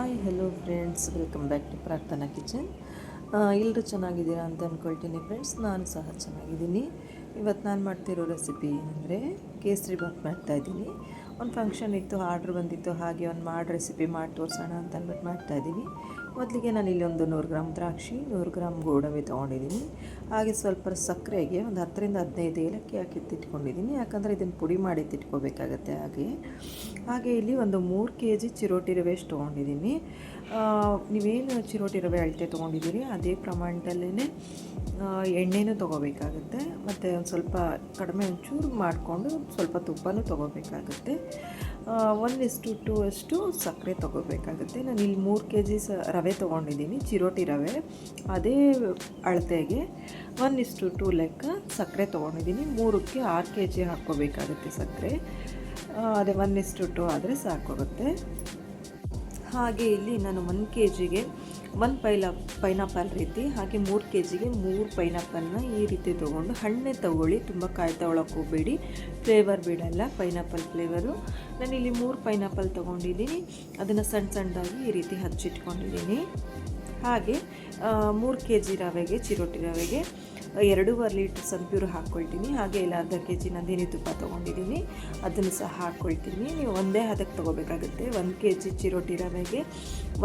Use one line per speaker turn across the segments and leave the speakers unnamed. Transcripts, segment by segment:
Hi hello friends welcome back to Prarthana kitchen ಎಲ್ಲರೂ ಚೆನ್ನಾಗಿದ್ದೀರಾ ಅಂತ ಅಂದ್ಕೊಳ್ತೀನಿ ಫ್ರೆಂಡ್ಸ್ ನಾನು ಸಹ ಚೆನ್ನಾಗಿದ್ದೀನಿ. ಇವತ್ತು ನಾನು ಮಾಡ್ತಿರೋ ರೆಸಿಪಿ ಏನಂದರೆ ಕೇಸರಿ ಬಾತ್ ಮಾಡ್ತಾಯಿದ್ದೀನಿ ಒಂದು ಫಂಕ್ಷನ್ ಇತ್ತು ಆರ್ಡ್ರ್ ಬಂದಿತ್ತು, ಹಾಗೆ ಒಂದು ಮಾಡಿ ರೆಸಿಪಿ ಮಾಡಿ ತೋರಿಸೋಣ ಅಂತ ಅಂದ್ಬಿಟ್ಟು ಮಾಡ್ತಾಯಿದ್ದೀನಿ ಮೊದಲಿಗೆ ನಾನು ಇಲ್ಲಿ ಒಂದು ನೂರು ಗ್ರಾಮ್ ದ್ರಾಕ್ಷಿ, ನೂರು ಗ್ರಾಮ್ ಗೋಡಂಬಿ ತೊಗೊಂಡಿದ್ದೀನಿ. ಹಾಗೆ ಸ್ವಲ್ಪ ಸಕ್ಕರೆಗೆ ಒಂದು ಹತ್ತರಿಂದ ಹದಿನೈದು ಏಲಕ್ಕಿ ಹಾಕಿ ಎತ್ತಿಟ್ಕೊಂಡಿದ್ದೀನಿ ಯಾಕಂದರೆ ಇದನ್ನು ಪುಡಿ ಮಾಡಿ ಎತ್ತಿಟ್ಕೋಬೇಕಾಗತ್ತೆ ಹಾಗೆ. ಹಾಗೆ ಇಲ್ಲಿ ಒಂದು ಮೂರು ಕೆ ಜಿ ಚಿರೋಟಿ ರವೆ ಅಷ್ಟು ತೊಗೊಂಡಿದ್ದೀನಿ. ನೀವೇನು ಚಿರೋಟಿ ರವೆ ಅಳತೆ ತೊಗೊಂಡಿದ್ದೀರಿ? ಅದೇ ಪ್ರಮಾಣದಲ್ಲೇ ಎಣ್ಣೆನೂ ತೊಗೋಬೇಕಾಗುತ್ತೆ. ಮತ್ತು ಒಂದು ಸ್ವಲ್ಪ ಕಡಿಮೆ ಒಂಚೂರು ಮಾಡಿಕೊಂಡು ಸ್ವಲ್ಪ ತುಪ್ಪನೂ ತೊಗೋಬೇಕಾಗುತ್ತೆ. ಒಂದಿಷ್ಟು ಟು ಅಷ್ಟು ಸಕ್ಕರೆ ತೊಗೋಬೇಕಾಗುತ್ತೆ. ನಾನು ಇಲ್ಲಿ ಮೂರು ಕೆ ಜಿ ಸ ರವೆ ತೊಗೊಂಡಿದ್ದೀನಿ, ಚಿರೋಟಿ ರವೆ. ಅದೇ ಅಳತೆಗೆ ಒಂದಿಷ್ಟು ಟು ಲೆಕ್ಕ ಸಕ್ಕರೆ ತೊಗೊಂಡಿದ್ದೀನಿ. ಮೂರಕ್ಕೆ ಆರು ಕೆ ಜಿ ಹಾಕ್ಕೋಬೇಕಾಗುತ್ತೆ ಸಕ್ಕರೆ. ಅದೇ ಒಂದಿಷ್ಟು ಟು ಆದರೆ ಸಾಕಾಗುತ್ತೆ. ಹಾಗೆ ಇಲ್ಲಿ ನಾನು ಒನ್ ಕೆ ಜಿಗೆ ಒನ್ ಪೈಲ ಪೈನಾಪಲ್ ರೀತಿ, ಹಾಗೆ ಮೂರು ಕೆ ಜಿಗೆ ಮೂರು ಪೈನಾಪಲ್ನ ಈ ರೀತಿ ತೊಗೊಂಡು ಹಣ್ಣೆ ತೊಗೊಳ್ಳಿ. ತುಂಬ ಕಾಯಿ ತೊಗೊಳಕ್ಕೆ ಹೋಗಬೇಡಿ. ಫ್ಲೇವರ್ ಬಿಡಲ್ಲ ಪೈನಾಪಲ್ ಫ್ಲೇವರು ಇಲ್ಲಿ ಮೂರು ಪೈನಾಪಲ್ ತೊಗೊಂಡಿದ್ದೀನಿ. ಅದನ್ನು ಸಣ್ಣ ಸಣ್ಣದಾಗಿ ಈ ರೀತಿ ಹಚ್ಚಿಟ್ಕೊಂಡಿದ್ದೀನಿ. ಹಾಗೆ ಮೂರು ಕೆ ಜಿ ರವೆಗೆ, ಚಿರೋಟಿ ರವೆಗೆ ಎರಡೂವರೆ ಲೀಟ್ರ್ ಸಂಪ್ಯೂರ್ ಹಾಕ್ಕೊಳ್ತೀನಿ. ಹಾಗೆ ಇಲ್ಲ ಅರ್ಧ ಕೆ ಜಿ ನಂದಿನಿ ತುಪ್ಪ ತೊಗೊಂಡಿದ್ದೀನಿ. ಅದನ್ನು ಸಹ ಹಾಕ್ಕೊಳ್ತೀನಿ. ನೀವು ಒಂದೇ ಹದಕ್ಕೆ ತೊಗೋಬೇಕಾಗುತ್ತೆ. ಒಂದು ಕೆ ಜಿ ಚಿರೋಟಿ ರವೆಗೆ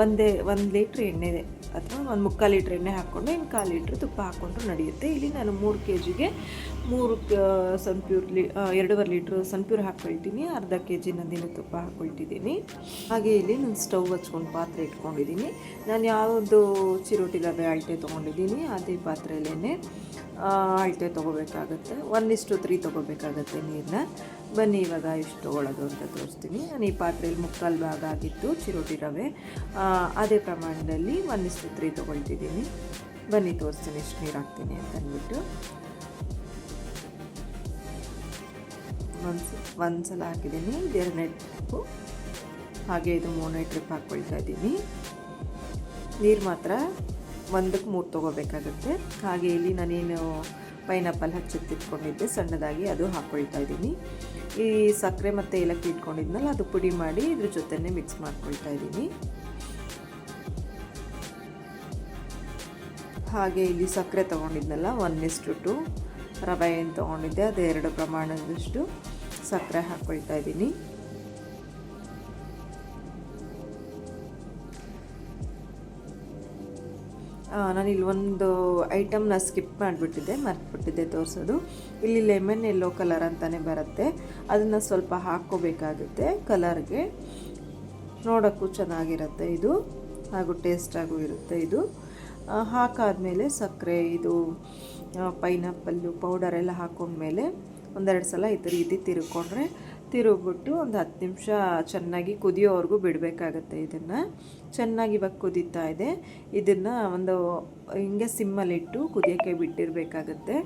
ಒಂದೇ, ಒಂದು ಲೀಟ್ರ್ ಎಣ್ಣೆ ಅಥವಾ ಒಂದು ಮುಕ್ಕಾಲು ಲೀಟ್ರ್ ಎಣ್ಣೆ ಹಾಕ್ಕೊಂಡು, ಇನ್ನು ಕಾಲು ಲೀಟ್ರ್ ತುಪ್ಪ ಹಾಕ್ಕೊಂಡು ನಡೆಯುತ್ತೆ. ಇಲ್ಲಿ ನಾನು ಮೂರು ಕೆ ಜಿಗೆ ಮೂರು ಸಂಪ್ಯೂರ್ ಲೀ ಎರಡೂವರೆ ಲೀಟ್ರ್ ಸಂಪ್ಯೂರ್ ಹಾಕ್ಕೊಳ್ತೀನಿ. ಅರ್ಧ ಕೆ ಜಿ ನಂದಿನಿ ತುಪ್ಪ ಹಾಕ್ಕೊಳ್ತಿದ್ದೀನಿ. ಹಾಗೆ ಇಲ್ಲಿ ನಾನು ಸ್ಟವ್ ಹಚ್ಕೊಂಡು ಪಾತ್ರೆ ಇಟ್ಕೊಂಡಿದ್ದೀನಿ. ನಾನು ಯಾವುದು ಚಿರೋಟಿ ರವೆ ಅಳತೆ ತೊಗೊಂಡಿದ್ದೀನಿ. ಅದೇ ಪಾತ್ರೆಯಲ್ಲೇ ಅಳತೆ ತೊಗೋಬೇಕಾಗುತ್ತೆ. ಒಂದಿಷ್ಟು ತ್ರೀ ತೊಗೋಬೇಕಾಗತ್ತೆ ನೀರನ್ನ ಬನ್ನಿ, ಇವಾಗ ಎಷ್ಟು ತೊಗೊಳ್ಳೋದು ಅಂತ ತೋರಿಸ್ತೀನಿ. ನಾನು ಈ ಪಾತ್ರೆಯಲ್ಲಿ ಮುಕ್ಕಾಲು ಭಾಗ ಆಗಿತ್ತು ಚಿರೋಟಿ ರವೆ. ಅದೇ ಪ್ರಮಾಣದಲ್ಲಿ ಒಂದಿಷ್ಟು ತ್ರೀ ತೊಗೊಳ್ತಿದ್ದೀನಿ. ಬನ್ನಿ, ತೋರಿಸ್ತೀನಿ ಎಷ್ಟು ನೀರು ಹಾಕ್ತೀನಿ ಅಂತ ಅಂದ್ಬಿಟ್ಟು. ಒಂದು ಒಂದು ಸಲ ಹಾಕಿದ್ದೀನಿ ಎರಡನೇ ಟ್ರಿಪ್ಪು ಹಾಗೆ ಇದು ಮೂರನೇ ಟ್ರಿಪ್ ಹಾಕ್ಕೊಳ್ತಾ ಇದ್ದೀನಿ. ನೀರು ಮಾತ್ರ ಒಂದಕ್ಕೆ ಮೂರು ತೊಗೋಬೇಕಾಗುತ್ತೆ. ಹಾಗೆ ಇಲ್ಲಿ ನಾನೇನು ಪೈನಾಪಲ್ ಹಚ್ಚಿಟ್ಟಿಟ್ಕೊಂಡಿದ್ದೆ ಸಣ್ಣದಾಗಿ ಅದು ಹಾಕ್ಕೊಳ್ತಾ ಇದ್ದೀನಿ. ಈ ಸಕ್ಕರೆ ಮತ್ತು ಏಲಕ್ಕಿ ಇಟ್ಕೊಂಡಿದ್ನಲ್ಲ, ಅದು ಪುಡಿ ಮಾಡಿ ಇದ್ರ ಜೊತೆನೇ ಮಿಕ್ಸ್ ಮಾಡ್ಕೊಳ್ತಾ ಇದ್ದೀನಿ. ಹಾಗೆ ಇಲ್ಲಿ ಸಕ್ಕರೆ ತೊಗೊಂಡಿದ್ನಲ್ಲ ಒಂದಿಷ್ಟು ಟು ರವೆ ಏನು ತೊಗೊಂಡಿದ್ದೆ ಅದು ಎರಡು ಪ್ರಮಾಣದಷ್ಟು ಸಕ್ಕರೆ ಹಾಕ್ಕೊಳ್ತಾ ಇದ್ದೀನಿ. ನಾನಿಲ್ಲಿ ಒಂದು ಐಟಮ್ನ ಸ್ಕಿಪ್ ಮಾಡಿಬಿಟ್ಟಿದ್ದೆ, ಮರ್ತ್ಬಿಟ್ಟಿದ್ದೆ ತೋರಿಸೋದು. ಇಲ್ಲಿ ಲೆಮನ್ ಎಲ್ಲೋ ಕಲರ್ ಅಂತಲೇ ಬರುತ್ತೆ. ಅದನ್ನು ಸ್ವಲ್ಪ ಹಾಕ್ಕೋಬೇಕಾಗುತ್ತೆ ಕಲರ್ಗೆ ನೋಡೋಕ್ಕೂ ಚೆನ್ನಾಗಿರುತ್ತೆ ಇದು. ಹಾಗೂ ಟೇಸ್ಟಾಗೂ ಇರುತ್ತೆ ಇದು. ಹಾಕಾದಮೇಲೆ ಸಕ್ಕರೆ, ಇದು ಪೈನಾಪಲ್ಲು ಪೌಡರ್ ಎಲ್ಲ ಹಾಕೊಂಡ್ಮೇಲೆ ಒಂದೆರಡು ಸಲ ಈ ರೀತಿ ತಿರ್ಕೊಂಡ್ರೆ ತಿರುಗ್ಬಿಟ್ಟು ಒಂದು ಹತ್ತು ನಿಮಿಷ ಚೆನ್ನಾಗಿ ಕುದಿಯೋವರೆಗೂ ಬಿಡಬೇಕಾಗತ್ತೆ ಇದನ್ನು. ಚೆನ್ನಾಗಿ ಇವಾಗ ಕುದೀತಾ ಇದೆ. ಇದನ್ನು ಒಂದು ಹಿಂಗೆ ಸಿಮ್ಮಲ್ಲಿಟ್ಟು ಕುದಿಯೋಕ್ಕೆ ಬಿಟ್ಟಿರಬೇಕಾಗತ್ತೆ.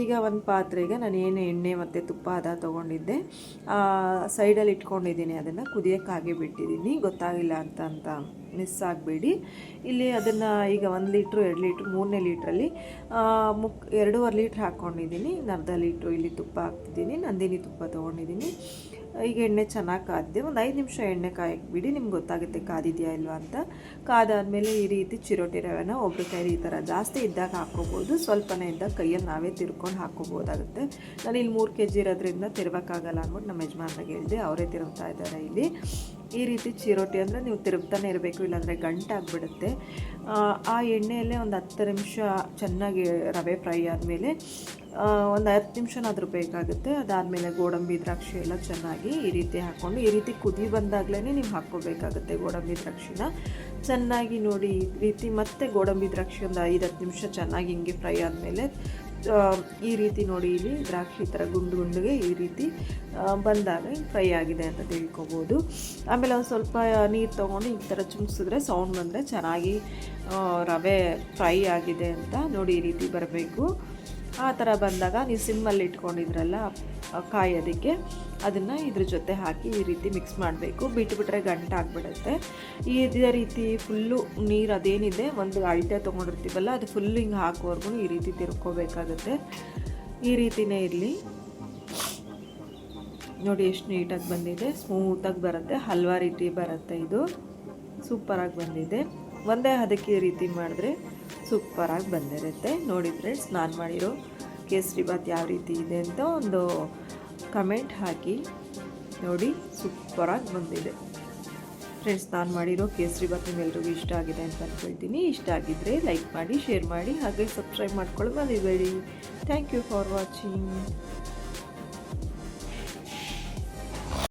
ಈಗ ಒಂದು ಪಾತ್ರೆಗೆ ನಾನು ಏನು ಎಣ್ಣೆ ಮತ್ತು ತುಪ್ಪ ಅದ ತೊಗೊಂಡಿದ್ದೆ. ಸೈಡಲ್ಲಿ ಇಟ್ಕೊಂಡಿದ್ದೀನಿ ಅದನ್ನು, ಕುದಿಯೋಕ್ಕಾಗಿ ಬಿಟ್ಟಿದ್ದೀನಿ. ಗೊತ್ತಾಗಿಲ್ಲ ಅಂತ ಅಂತ ಮಿಸ್ ಆಗಬೇಡಿ. ಇಲ್ಲಿ ಅದನ್ನು ಈಗ ಒಂದು ಲೀಟ್ರು, ಎರಡು ಲೀಟ್ರು, ಮೂರನೇ ಲೀಟ್ರಲ್ಲಿ ಮುಕ್, ಎರಡೂವರೆ ಲೀಟ್ರ್ ಹಾಕ್ಕೊಂಡಿದ್ದೀನಿ ಅರ್ಧ ಲೀಟ್ರು ಇಲ್ಲಿ ತುಪ್ಪ ಹಾಕ್ತಿದ್ದೀನಿ. ನಂದಿನಿ ತುಪ್ಪ ತೊಗೊಂಡಿದ್ದೀನಿ. ಈಗ ಎಣ್ಣೆ ಚೆನ್ನಾಗಿ ಕಾದಿದೆ. ಒಂದು ಐದು ನಿಮಿಷ ಎಣ್ಣೆ ಕಾಯಕ್ಕೆ ಬಿಡಿ ನಿಮ್ಗೆ ಗೊತ್ತಾಗುತ್ತೆ ಕಾದಿದೆಯಾ ಇಲ್ವಾ ಅಂತ. ಕಾದಾದಮೇಲೆ ಈ ರೀತಿ ಚಿರೋಟಿ ರವೆನ ಒಬ್ರು ಕೈಲಿ ಈ ಥರ ಜಾಸ್ತಿ ಇದ್ದಾಗ ಹಾಕ್ಕೋಬೋದು. ಸ್ವಲ್ಪನೇ ಇದ್ದಾಗ ಕೈಯಲ್ಲಿ ನಾವೇ ತಿರ್ಕೊಂಡು ಹಾಕ್ಕೋಬೋದಾಗುತ್ತೆ. ನಾನು ಇಲ್ಲಿ ಮೂರು ಕೆ ಜಿ ಇರೋದ್ರಿಂದ ತಿರ್ಬೇಕಾಗಲ್ಲ ಅಂದ್ಬಿಟ್ಟು ನಮ್ಮ ಯಜಮಾನ್ರಿಗೆ ಹೇಳಿದೆ, ಅವರೇ ತಿರುಗ್ತಾ ಇದ್ದಾರೆ ಇಲ್ಲಿ. ಈ ರೀತಿ ಚಿರೋಟಿ ಅಂದರೆ ನೀವು ತಿರುಗ್ತಾನೆ ಇರಬೇಕು, ಇಲ್ಲಾಂದರೆ ಗಂಟಾಗ್ಬಿಡುತ್ತೆ ಆ ಎಣ್ಣೆಯಲ್ಲೇ ಒಂದು ಹತ್ತು ನಿಮಿಷ ಚೆನ್ನಾಗಿ ರವೆ ಫ್ರೈ ಆದಮೇಲೆ ಒಂದು ಹತ್ತು ನಿಮಿಷನಾದರೂ ಬೇಕಾಗುತ್ತೆ. ಅದಾದಮೇಲೆ ಗೋಡಂಬಿ ದ್ರಾಕ್ಷಿ ಎಲ್ಲ ಚೆನ್ನಾಗಿ ಈ ರೀತಿ ಹಾಕ್ಕೊಂಡು ಈ ರೀತಿ ಕುದಿ ಬಂದಾಗಲೇ ನೀವು ಹಾಕ್ಕೋಬೇಕಾಗುತ್ತೆ ಗೋಡಂಬಿ ದ್ರಾಕ್ಷಿನ. ಚೆನ್ನಾಗಿ ನೋಡಿ ಈ ರೀತಿ ಮತ್ತೆ ಗೋಡಂಬಿ ದ್ರಾಕ್ಷಿ ಒಂದು ಐದು ಹತ್ತು ನಿಮಿಷ ಚೆನ್ನಾಗಿ ಹಿಂಗೆ ಫ್ರೈ ಆದಮೇಲೆ ಈ ರೀತಿ ನೋಡಿ ಇಲ್ಲಿ ದ್ರಾಕ್ಷಿ ಥರ ಗುಂಡು ಗುಂಡಿಗೆ ಈ ರೀತಿ ಬಂದಾಗ ಫ್ರೈ ಆಗಿದೆ ಅಂತ ತಿಳ್ಕೊಬೋದು. ಆಮೇಲೆ ಒಂದು ಸ್ವಲ್ಪ ನೀರು ತೊಗೊಂಡು ಈ ಥರ ಚುಮ್ಸಿದ್ರೆ ಸೌಂಡ್ ಬಂದರೆ ಚೆನ್ನಾಗಿ ರವೆ ಫ್ರೈ ಆಗಿದೆ ಅಂತ ನೋಡಿ ಈ ರೀತಿ ಬರಬೇಕು. ಆ ಥರ ಬಂದಾಗ ನೀವು ಸಿಮ್ಮಲ್ಲಿ ಇಟ್ಕೊಂಡಿದ್ರಲ್ಲ ಕಾಯೋದಕ್ಕೆ ಅದನ್ನು ಇದ್ರ ಜೊತೆ ಹಾಕಿ ಈ ರೀತಿ ಮಿಕ್ಸ್ ಮಾಡಬೇಕು. ಬಿಟ್ಟುಬಿಟ್ರೆ ಗಂಟಾಗ್ಬಿಡುತ್ತೆ ಇದೇ ರೀತಿ ಫುಲ್ಲು ನೀರು ಅದೇನಿದೆ, ಒಂದು ಅಳತೆ ತೊಗೊಂಡಿರ್ತೀವಲ್ಲ, ಅದು ಫುಲ್ ಹಿಂಗೆ ಹಾಕೋವರೆಗೂ ಈ ರೀತಿ ತಿರ್ಕೋಬೇಕಾಗುತ್ತೆ. ಈ ರೀತಿಯೇ ಇರಲಿ. ನೋಡಿ ಎಷ್ಟು ನೀಟಾಗಿ ಬಂದಿದೆ. ಸ್ಮೂತಾಗಿ ಬರುತ್ತೆ. ಹಲ್ವಾ ರೀತಿ ಬರುತ್ತೆ ಇದು. ಸೂಪರಾಗಿ ಬಂದಿದೆ. ಒಂದೇ ಅದಕ್ಕೆ ಈ ರೀತಿ ಮಾಡಿದ್ರೆ ಸೂಪರಾಗಿ ಬಂದಿರುತ್ತೆ. ನೋಡಿ ಫ್ರೆಂಡ್ಸ್ ನಾನು ಮಾಡಿರೋ ಕೇಸರಿ ಬಾತ್ ಯಾವ ರೀತಿ ಇದೆ ಅಂತ ಒಂದು ಕಮೆಂಟ್ ಹಾಕಿ. ನೋಡಿ, ಸೂಪರಾಗಿ ಬಂದಿದೆ. ಫ್ರೆಂಡ್ಸ್ ನಾನು ಮಾಡಿರೋ ಕೇಸರಿ ಬಾತ್ ನಿಮ್ಮೆಲ್ರಿಗೂ ಇಷ್ಟ ಆಗಿದೆ ಅಂತ ಅಂದ್ಕೊಳ್ತೀನಿ ಇಷ್ಟ ಆಗಿದ್ದರೆ ಲೈಕ್ ಮಾಡಿ ಶೇರ್ ಮಾಡಿ, ಹಾಗೆ ಸಬ್ಸ್ಕ್ರೈಬ್ ಮಾಡ್ಕೊಳ್ಳೋದು ಮರಿಬೇಡಿ. Thank you for watching